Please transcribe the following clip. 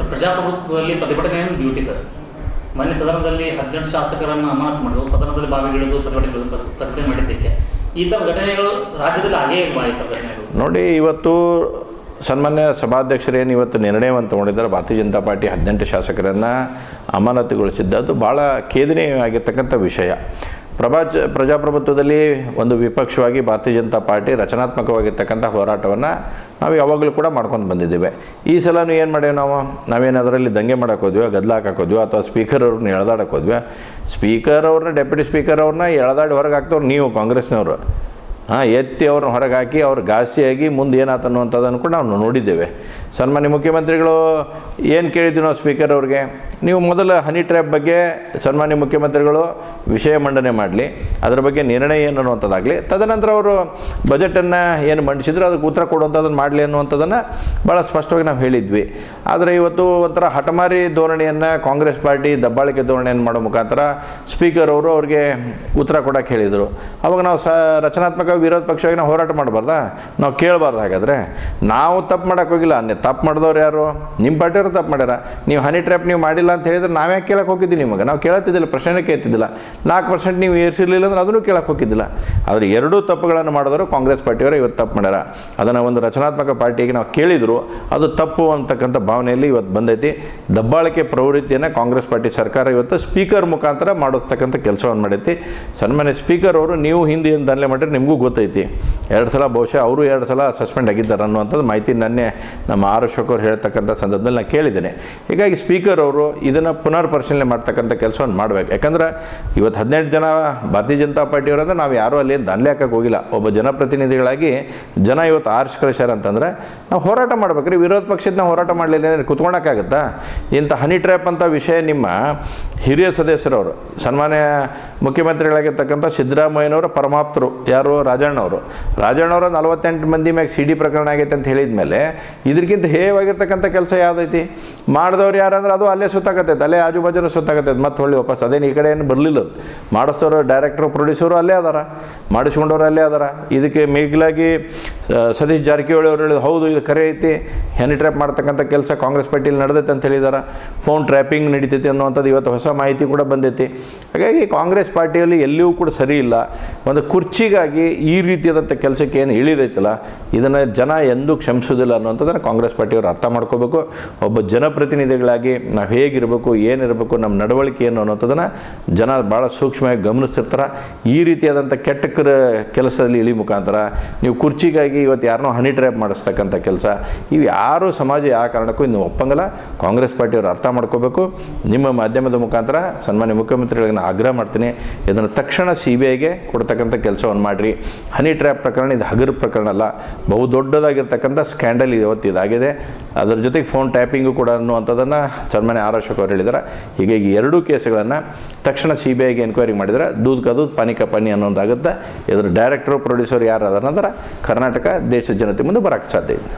Sir, ಪ್ರಜಾಪ್ರಭುತ್ವದಲ್ಲಿ ಪ್ರತಿಭಟನೆ duty sir? ಮೊನ್ನೆ ಸದನದಲ್ಲಿ ಹದಿನೆಂಟು ಶಾಸಕರನ್ನು ಅಮಾನತು ಮಾಡಿದ್ರು. ಸದನದಲ್ಲಿ ಬಾವಿಗಿಳಿದು ಪ್ರತಿಭಟನೆ ಪ್ರತಿಭಟನೆ ಮಾಡಿದ್ದಕ್ಕೆ. ಈ ಥರ ಘಟನೆಗಳು ರಾಜ್ಯದಲ್ಲಿ ಹಾಗೇ ಘಟನೆಗಳು. ನೋಡಿ, ಇವತ್ತು ಸನ್ಮಾನ್ಯ ಸಭಾಧ್ಯಕ್ಷರೇನು ಇವತ್ತು ನಿರ್ಣಯವನ್ನು ತಗೊಂಡಿದ್ದಾರೆ? ಭಾರತೀಯ ಜನತಾ ಪಾರ್ಟಿ ಹದಿನೆಂಟು ಶಾಸಕರನ್ನು ಅಮಾನತುಗೊಳಿಸಿದ್ದದ್ದು ಭಾಳ ಖೇದನೀಯವಾಗಿರ್ತಕ್ಕಂಥ ವಿಷಯ. ಪ್ರಭಾಜ ಪ್ರಜಾಪ್ರಭುತ್ವದಲ್ಲಿ ಒಂದು ವಿಪಕ್ಷವಾಗಿ ಭಾರತೀಯ ಜನತಾ ಪಾರ್ಟಿ ರಚನಾತ್ಮಕವಾಗಿರ್ತಕ್ಕಂಥ ಹೋರಾಟವನ್ನು ನಾವು ಯಾವಾಗಲೂ ಕೂಡ ಮಾಡ್ಕೊಂಡು ಬಂದಿದ್ದೇವೆ. ಈ ಸಲನೂ ಏನು ಮಾಡೇವೆ ನಾವು? ನಾವೇನು ಅದರಲ್ಲಿ ದಂಗೆ ಮಾಡೋಕೆ ಹೋದ್ವಿ ಗದ್ದಲ ಹಾಕಕ್ಕೆ ಅಥವಾ ಸ್ಪೀಕರ್ ಅವ್ರನ್ನ ಎಳೆದಾಡಕ್ಕೆ ಹೋದ್ವಿ? ಸ್ಪೀಕರ್ ಅವ್ರನ್ನ, ಡೆಪ್ಯೂಟಿ ಸ್ಪೀಕರ್ ಅವ್ರನ್ನ ಎಳೆದಾಡಿ ಹೊರಗೆ ಹಾಕ್ತವ್ರು ನೀವು ಕಾಂಗ್ರೆಸ್ನವರು. ಹಾಂ, ಎತ್ತಿ ಅವ್ರನ್ನ ಹೊರಗೆ ಹಾಕಿ ಅವ್ರು ಘಾಸಿಯಾಗಿ ಮುಂದೆ ಏನಾಯ್ತು ಕೂಡ ನಾವು ನೋಡಿದ್ದೇವೆ. ಸನ್ಮಾನ್ಯ ಮುಖ್ಯಮಂತ್ರಿಗಳು ಏನು ಕೇಳಿದ್ವಿ ನಾವು ಸ್ಪೀಕರ್ ಅವ್ರಿಗೆ? ನೀವು ಮೊದಲ ಹನಿ ಟ್ರ್ಯಾಪ್ ಬಗ್ಗೆ ಸನ್ಮಾನ್ಯ ಮುಖ್ಯಮಂತ್ರಿಗಳು ವಿಷಯ ಮಂಡನೆ ಮಾಡಲಿ, ಅದರ ಬಗ್ಗೆ ನಿರ್ಣಯ ಏನು ಅನ್ನುವಂಥದ್ದಾಗಲಿ, ತದನಂತರ ಅವರು ಬಜೆಟನ್ನು ಏನು ಮಂಡಿಸಿದ್ರು, ಅದಕ್ಕೆ ಉತ್ತರ ಕೊಡುವಂಥದ್ದನ್ನು ಮಾಡಲಿ ಅನ್ನುವಂಥದ್ದನ್ನು ಭಾಳ ಸ್ಪಷ್ಟವಾಗಿ ನಾವು ಹೇಳಿದ್ವಿ. ಆದರೆ ಇವತ್ತು ಒಂಥರ ಹಠಮಾರಿ ಧೋರಣೆಯನ್ನು ಕಾಂಗ್ರೆಸ್ ಪಾರ್ಟಿ ದಬ್ಬಾಳಿಕೆ ಧೋರಣೆಯನ್ನು ಮಾಡೋ ಮುಖಾಂತರ ಸ್ಪೀಕರ್ ಅವರು ಅವ್ರಿಗೆ ಉತ್ತರ ಕೊಡೋಕೆ ಹೇಳಿದರು. ಅವಾಗ ನಾವು ಸ ರಚನಾತ್ಮಕ ವಿರೋಧ ಪಕ್ಷವಾಗಿ ನಾವು ಹೋರಾಟ ಮಾಡಬಾರ್ದಾ? ನಾವು ಕೇಳಬಾರ್ದು ಹಾಗಾದರೆ. ನಾವು ತಪ್ಪು ಮಾಡೋಕ್ಕೋಗಿಲ್ಲ ತಪ್ಪು ಮಾಡಿದವ್ರು ಯಾರು? ನಿಮ್ಮ ಪಾರ್ಟಿಯವರು ತಪ್ಪು ಮಾಡ್ಯಾರ. ನೀವು ಹನಿ ಟ್ರ್ಯಾಪ್ ನೀವು ಮಾಡಿಲ್ಲ ಅಂತ ಹೇಳಿದ್ರೆ ನಾವು ಯಾಕೆ ಕೇಳಕ್ಕೆ ಹೋಗಿದ್ವಿ ನಿಮಗೆ? ನಾವು ಕೇಳತ್ತಿದ್ದಿಲ್ಲ ಪ್ರಶ್ನೆ ಕೇಳ್ತಿದ್ದಿಲ್ಲ. ನಾಲ್ಕು ಪರ್ಸೆಂಟ್ ನೀವು ಏರಿಸಿರ್ಲಿಲ್ಲ ಅಂದ್ರೆ ಅದನ್ನು ಕೇಳಕ್ಕೆ ಹೋಗಿದ್ದಿಲ್ಲ. ಆದರೆ ಎರಡೂ ತಪ್ಪುಗಳನ್ನು ಮಾಡಿದ್ರು ಕಾಂಗ್ರೆಸ್ ಪಾರ್ಟಿಯವರು ಇವತ್ತು ತಪ್ಪು ಮಾಡ್ಯಾರ. ಅದನ್ನು ಒಂದು ರಚನಾತ್ಮಕ ಪಾರ್ಟಿಗೆ ನಾವು ಕೇಳಿದ್ರು, ಅದು ತಪ್ಪು ಅಂತಕ್ಕಂಥ ಭಾವನೆಯಲ್ಲಿ ಇವತ್ತು ಬಂದೈತಿ. ದಬ್ಬಾಳಿಕೆ ಪ್ರವೃತ್ತಿಯನ್ನು ಕಾಂಗ್ರೆಸ್ ಪಾರ್ಟಿ ಸರ್ಕಾರ ಇವತ್ತು ಸ್ಪೀಕರ್ ಮುಖಾಂತರ ಮಾಡಿಸ್ತಕ್ಕಂಥ ಕೆಲಸವನ್ನು ಮಾಡೈತಿ. ಸನ್ಮಾನ್ಯ ಸ್ಪೀಕರ್ ಅವರು ನೀವು ಹಿಂದೆ ಏನು ಮಾಡಿದ್ರೆ ನಿಮಗೂ ಗೊತ್ತೈತಿ. ಎರಡು ಸಲ ಬಹುಶಃ ಅವರು ಎರಡು ಸಲ ಸಸ್ಪೆಂಡ್ ಆಗಿದ್ದಾರೆ ಅನ್ನುವಂಥದ್ದು ಮಾಹಿತಿ ನನ್ನೇ ನಮ್ಮ ಆರ್ ಅವ್ರು ಹೇಳ್ತಕ್ಕಂಥ ಸಂದರ್ಭದಲ್ಲಿ ನಾನು ಕೇಳಿದ್ದೇನೆ. ಹೀಗಾಗಿ ಸ್ಪೀಕರ್ ಅವರು ಇದನ್ನು ಪುನರ್ ಪರಿಶೀಲನೆ ಮಾಡ್ತಕ್ಕಂಥ ಕೆಲಸವನ್ನು ಮಾಡಬೇಕು. ಯಾಕಂದ್ರೆ ಇವತ್ತು ಹದಿನೆಂಟು ಜನ ಭಾರತೀಯ ಜನತಾ ಪಾರ್ಟಿಯವರಂದ್ರೆ ನಾವು ಯಾರೂ ಅಲ್ಲಿ ದಾನ್ಲೆ ಹಾಕಕ್ಕೆ ಹೋಗಿಲ್ಲ. ಒಬ್ಬ ಜನಪ್ರತಿನಿಧಿಗಳಾಗಿ ಜನ ಇವತ್ತು ಆರಿಸಿ ಅಂತಂದ್ರೆ ನಾವು ಹೋರಾಟ ಮಾಡ್ಬೇಕ್ರಿ. ವಿರೋಧ ಪಕ್ಷದ ನಾವು ಹೋರಾಟ ಮಾಡಲಿಲ್ಲ ಅಂದರೆ ಕುತ್ಕೊಳಕ್ಕಾಗತ್ತಾ ಇಂಥ ಹನಿ ಟ್ರ್ಯಾಪ್ ಅಂತ ವಿಷಯ ನಿಮ್ಮ ಹಿರಿಯ ಸದಸ್ಯರವರು, ಸನ್ಮಾನ್ಯ ಮುಖ್ಯಮಂತ್ರಿಗಳಾಗಿರ್ತಕ್ಕಂಥ ಸಿದ್ದರಾಮಯ್ಯನವರ ಪರಮಾಪ್ತರು, ಯಾರು? ರಾಜಣ್ಣವರು. ರಾಜಣ್ಣವರು ನಲವತ್ತೆಂಟು ಮಂದಿ ಮ್ಯಾಗ ಸಿ ಡಿ ಪ್ರಕರಣ ಆಗೈತೆ ಅಂತ ಹೇಳಿದ ಮೇಲೆ ಇದಕ್ಕಿಂತ ಹೇವಾಗಿರ್ತಕ್ಕಂಥ ಕೆಲಸ ಯಾವುದೈತಿ? ಮಾಡಿದವ್ರು ಯಾರಂದ್ರೆ ಅದು ಅಲ್ಲೇ ಸುತ್ತಾಕತ್ತೈತೆ, ಅಲ್ಲೇ ಆಜು ಬಾಜು ಸುತ್ತಾಕತ್ತೈತೆ, ಮತ್ತೆ ಹೊಳ್ಳಿ ವಾಪಸ್. ಅದೇನು ಈ ಕಡೆ ಏನು ಬರಲಿಲ್ಲ ಅದು. ಮಾಡಿಸ್ತವ್ರು ಡೈರೆಕ್ಟ್ರು ಪ್ರೊಡ್ಯೂಸರು ಅಲ್ಲೇ ಅದಾರ, ಮಾಡಿಸ್ಕೊಂಡವ್ರು ಅಲ್ಲೇ ಅದಾರ. ಇದಕ್ಕೆ ಮೇಗ್ಲಾಗಿ ಸತೀಶ್ ಜಾರಕಿಹೊಳಿ ಅವರು ಹೇಳಿದ್ರು ಹೌದು, ಇದು ಕರೆ ಐತಿ. ಹೆನಿ ಟ್ರ್ಯಾಪ್ ಮಾಡ್ತಕ್ಕಂಥ ಕೆಲಸ ಕಾಂಗ್ರೆಸ್ ಪಾರ್ಟಿಯಲ್ಲಿ ನಡೆದೈತೆ ಅಂತ ಹೇಳಿದಾರ. ಫೋನ್ ಟ್ರ್ಯಾಪಿಂಗ್ ನಡೀತೈತಿ ಅನ್ನುವಂಥದ್ದು ಇವತ್ತು ಹೊಸ ಮಾಹಿತಿ ಕೂಡ ಬಂದೈತಿ. ಹಾಗಾಗಿ ಕಾಂಗ್ರೆಸ್ ಪಾರ್ಟಿಯಲ್ಲಿ ಎಲ್ಲಿಯೂ ಕೂಡ ಸರಿ ಇಲ್ಲ. ಒಂದು ಕುರ್ಚಿಗಾಗಿ ಈ ರೀತಿಯಾದಂಥ ಕೆಲಸಕ್ಕೆ ಏನು ಇಳಿದೈತಲ್ಲ, ಇದನ್ನು ಜನ ಎಂದೂ ಕ್ಷಮಿಸೋದಿಲ್ಲ ಅನ್ನೋಂಥದ್ದನ್ನು ಕಾಂಗ್ರೆಸ್ ಪಾರ್ಟಿಯವರು ಅರ್ಥ ಮಾಡ್ಕೋಬೇಕು. ಒಬ್ಬ ಜನಪ್ರತಿನಿಧಿಗಳಾಗಿ ನಾವು ಹೇಗಿರಬೇಕು, ಏನಿರಬೇಕು, ನಮ್ಮ ನಡವಳಿಕೆ ಏನು ಅನ್ನೋಂಥದ್ದನ್ನು ಜನ ಭಾಳ ಸೂಕ್ಷ್ಮವಾಗಿ ಗಮನಿಸ್ತಿರ್ತಾರೆ. ಈ ರೀತಿಯಾದಂಥ ಕೆಟ್ಟಕರ ಕೆಲಸದಲ್ಲಿ ಇಳಿ ಮುಖಾಂತರ ನೀವು ಕುರ್ಚಿಗಾಗಿ ಇವತ್ತು ಯಾರನ್ನೋ ಹನಿ ಟ್ರ್ಯಾಪ್ ಮಾಡಿಸ್ತಕ್ಕಂಥ ಕೆಲಸ, ಇವು ಯಾರೂ ಸಮಾಜ ಯಾವ ಕಾರಣಕ್ಕೂ ಇನ್ನು ಒಪ್ಪಂಗಲ್ಲ. ಕಾಂಗ್ರೆಸ್ ಪಾರ್ಟಿಯವರು ಅರ್ಥ ಮಾಡ್ಕೋಬೇಕು. ನಿಮ್ಮ ಮಾಧ್ಯಮದ ಮುಖಾಂತರ ಸನ್ಮಾನ್ಯ ಮುಖ್ಯಮಂತ್ರಿಗಳಿಗೆ ನಾನು ಆಗ್ರಹ ಮಾಡ್ತೀನಿ. ಇದನ್ನು ತಕ್ಷಣ ಸಿ ಬಿ ಐಗೆ ಕೊಡ್ತಕ್ಕಂಥ ಕೆಲಸವನ್ನು ಮಾಡಿರಿ. ಹನಿ ಟ್ರ್ಯಾಪ್ ಪ್ರಕರಣ, ಇದು ಹಗರು ಪ್ರಕರಣ ಅಲ್ಲ. ಬಹು ದೊಡ್ಡದಾಗಿರ್ತಕ್ಕಂಥ ಸ್ಕ್ಯಾಂಡಲ್ ಇವತ್ತು ಇದಾಗಿದೆ. ಅದರ ಜೊತೆಗೆ ಫೋನ್ ಟ್ಯಾಪಿಂಗು ಕೂಡ ಅನ್ನುವಂಥದ್ದನ್ನು ಸನ್ಮಾನ್ಯ ಆರ್ ಅಶೋಕ್ ಅವರು ಹೇಳಿದ್ದಾರೆ ಹೀಗಾಗಿ ಎರಡೂ ಕೇಸ್ಗಳನ್ನು ತಕ್ಷಣ ಸಿ ಬಿ ಐಗೆ ಎನ್ಕ್ವೈರಿ ಮಾಡಿದರೆ ದೂದ್ ಕದು ಪಾನಿ ಕ ಪಾನಿ ಅನ್ನೋದಾಗುತ್ತೆ. ಇದರ ಡೈರೆಕ್ಟರು ಪ್ರೊಡ್ಯೂಸರ್ ಯಾರು ಅದರ ನಂತರ ಕರ್ನಾಟಕ ದೇಶದ ಜನತೆ ಮುಂದೆ ಬರೋಕ್ಕೆ ಸಾಧ್ಯ ಇದೆ.